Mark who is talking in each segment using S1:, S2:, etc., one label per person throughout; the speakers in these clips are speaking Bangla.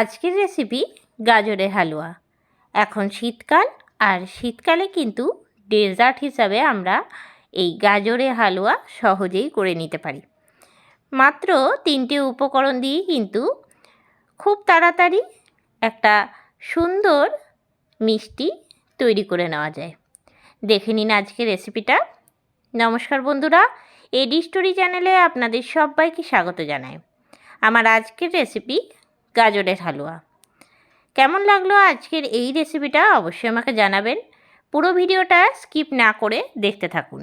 S1: আজকের রেসিপি গাজরের হালুয়া। এখন শীতকাল, আর শীতকালে কিন্তু ডেজার্ট হিসাবে আমরা এই গাজরের হালুয়া সহজেই করে নিতে পারি। মাত্র তিনটে উপকরণ দিয়ে কিন্তু খুব তাড়াতাড়ি একটা সুন্দর মিষ্টি তৈরি করে নেওয়া যায়। দেখে নিন আজকের রেসিপিটা নমস্কার বন্ধুরা এডি স্টোরি চ্যানেলে আপনাদের সবাইকে স্বাগত জানাই। আমার আজকের রেসিপি গাজরের হালুয়া। কেমন লাগল আজকের এই রেসিপিটা অবশ্যই আমাকে জানাবেন। পুরো ভিডিওটা স্কিপ না করে দেখতে থাকুন।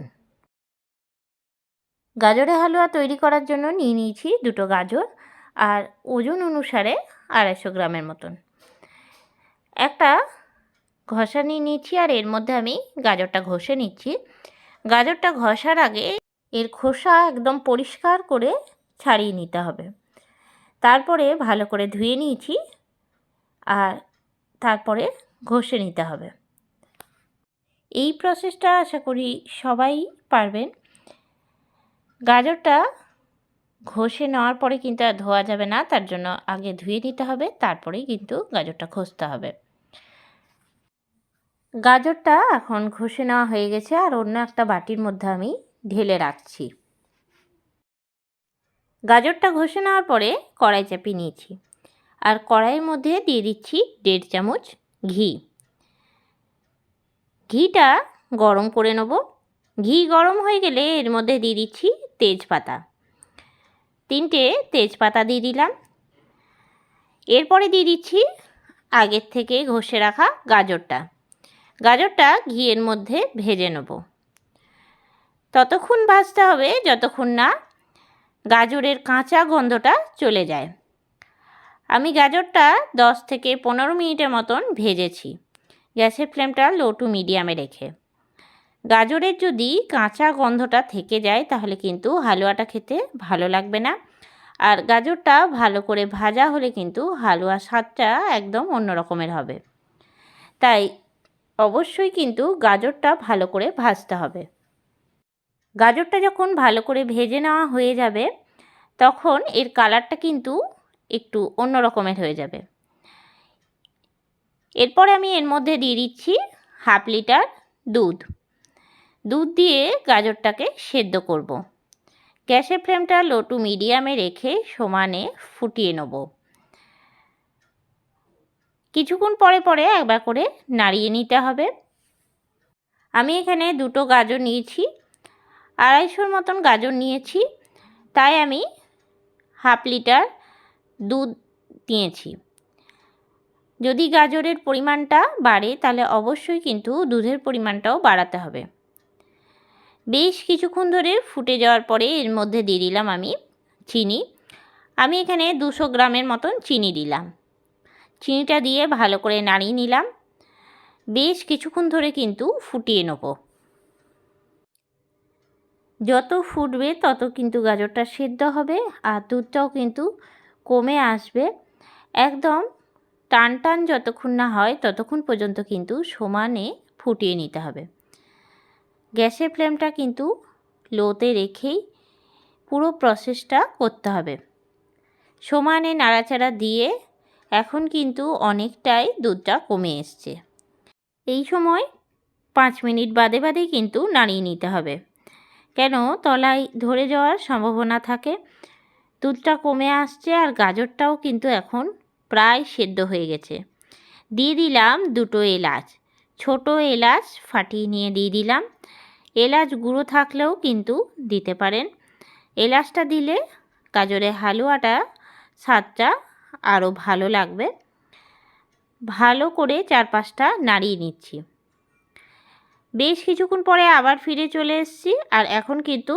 S1: গাজরের হালুয়া তৈরি করার জন্য নিয়ে নিয়েছি দুটো গাজর আর ওজন অনুসারে আড়াইশো গ্রামের মতন। একটা ঘষা নিয়ে নিচ্ছি আর এর মধ্যে আমি গাজরটা ঘষে নিচ্ছি। গাজরটা ঘষার আগে এর খোসা একদম পরিষ্কার করে ছাড়িয়ে নিতে হবে। তারপরে ভালো করে ধুয়ে নিয়েছি আর তারপরে ঘষে নিতে হবে। এই প্রসেসটা আশা করি সবাই পারবেন। গাজরটা ঘষে নেওয়ার পরে কিন্তু আর ধোয়া যাবে না, তার জন্য আগে ধুয়ে নিতে হবে, তারপরেই কিন্তু গাজরটা ঘষতে হবে। গাজরটা এখন ঘষে নেওয়া হয়ে গেছে, আর অন্য একটা বাটির মধ্যে আমি ঢেলে রাখছি। গাজরটা ঘষে নেওয়ার পরে কড়াই চাপিয়ে নিয়েছি। আর কড়াইয়ের মধ্যে দিয়ে দিচ্ছি দেড় চামচ ঘি। ঘিটা গরম করে নেব। ঘি গরম হয়ে গেলে এর মধ্যে দিয়ে দিচ্ছি তেজপাতা। তিনটে তেজপাতা দিয়ে দিলাম। এরপরে দিয়ে দিচ্ছি আগের থেকে ঘষে রাখা গাজরটা। গাজরটা ঘিয়ের মধ্যে ভেজে নেব। ততক্ষণ ভাজতে হবে, যতক্ষণ না গাজরের কাঁচা গন্ধটা চলে যায়। আমি গাজরটা দশ থেকে পনেরো মিনিটের মতন ভেজেছি। গ্যাসের ফ্লেমটা লো টু মিডিয়ামে রেখে। গাজরের যদি কাঁচা গন্ধটা থেকে যায়, তাহলে কিন্তু হালুয়াটা খেতে ভালো লাগবে না। আর গাজরটা ভালো করে ভাজা হলে কিন্তু হালুয়া স্বাদটা একদম অন্য রকমের হবে। তাই অবশ্যই কিন্তু গাজরটা ভালো করে ভাজতে হবে। গাজরটা যখন ভালো করে ভেজে নেওয়া হয়ে যাবে, তখন এর কালারটা কিন্তু একটু অন্য রকমের হয়ে যাবে। এরপরে আমি এর মধ্যে দিয়ে দিচ্ছি হাফ লিটার দুধ। দুধ দিয়ে গাজরটাকে সেদ্ধ করব। গ্যাসের ফ্লেমটা লো টু মিডিয়ামে রেখে সমানে ফুটিয়ে নেব। কিছুক্ষণ পরে পরে একবার করে নাড়িয়ে নিতে হবে। আমি এখানে দুটো গাজর নিয়েছি। আড়াইশোর মতন গাজর নিয়েছি। তাই আমি হাফ লিটার দুধ দিয়েছি। যদি গাজরের পরিমাণটা বাড়ে, তাহলে অবশ্যই কিন্তু দুধের পরিমাণটাও বাড়াতে হবে। বেশ কিছুক্ষণ ধরে ফুটে যাওয়ার পরে এর মধ্যে দিয়ে দিলাম আমি চিনি। আমি এখানে দুশো গ্রামের মতন চিনি দিলাম। চিনিটা দিয়ে ভালো করে নাড়িয়ে নিলাম। বেশ কিছুক্ষণ ধরে কিন্তু ফুটিয়ে নেব। যত ফুটবে তত কিন্তু গাজরটা সেদ্ধ হবে আর দুধটাও কিন্তু কমে আসবে। একদম টান টান যতক্ষণ না হয় ততক্ষণ পর্যন্ত কিন্তু সমানে ফুটিয়ে নিতে হবে। গ্যাসের ফ্লেমটা কিন্তু লোতে রেখেই পুরো প্রসেসটা করতে হবে। সমানে নাড়াচাড়া দিয়ে এখন কিন্তু অনেকটাই দুধটা কমে এসছে। এই সময় পাঁচ মিনিট বাদে বাদে কিন্তু নাড়িয়ে নিতে হবে। কেন তলায় ধরে যাওয়ার সম্ভাবনা থাকে? দুধটা কমে আসছে আর গাজরটাও কিন্তু এখন প্রায় সেদ্ধ হয়ে গেছে। দিয়ে দিলাম দুটো এলাচ। ছোট এলাচ ফাটিয়ে নিয়ে দিয়ে দিলাম। এলাচ গুঁড়ো থাকলেও কিন্তু দিতে পারেন। এলাচটা দিলে গাজরের হালুয়াটা, স্বাদটা আরও ভালো লাগবে। ভালো করে চারপাশটা নাড়িয়ে নিচ্ছি। বেশ কিছুক্ষণ পরে আবার ফিরে চলে এসেছি আর এখন কিন্তু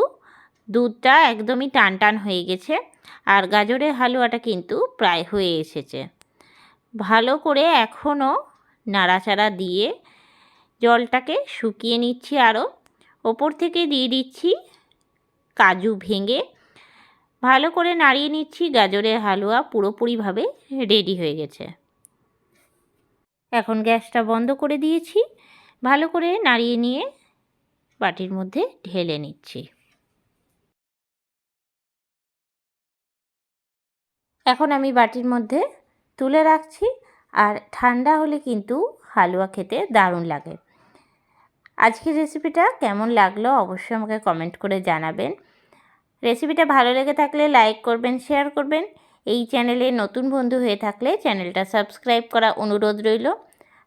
S1: দুধটা একদমই টান টান হয়ে গেছে আর গাজরের হালুয়াটা কিন্তু প্রায় হয়ে এসেছে। ভালো করে এখনও নাড়াচাড়া দিয়ে জলটাকে শুকিয়ে নিচ্ছি আরও। ওপর থেকে দিয়ে দিচ্ছি কাজু ভেঙে। ভালো করে নাড়িয়ে নিচ্ছি, গাজরের হালুয়া পুরোপুরিভাবে রেডি হয়ে গেছে। এখন গ্যাসটা বন্ধ করে দিয়েছি। ভালো করে নাড়িয়ে নিয়ে বাটির মধ্যে ঢেলে নিচ্ছি। এখন আমি বাটির মধ্যে তুলে রাখছি আর ঠান্ডা হলে কিন্তু হালুয়া খেতে দারুণ লাগে। আজকের রেসিপিটা কেমন লাগল অবশ্যই আমাকে কমেন্ট করে জানাবেন। রেসিপিটা ভালো লেগে থাকলে লাইক করবেন, শেয়ার করবেন। এই চ্যানেলে নতুন বন্ধু হয়ে থাকলে চ্যানেলটা সাবস্ক্রাইব করা অনুরোধ রইল।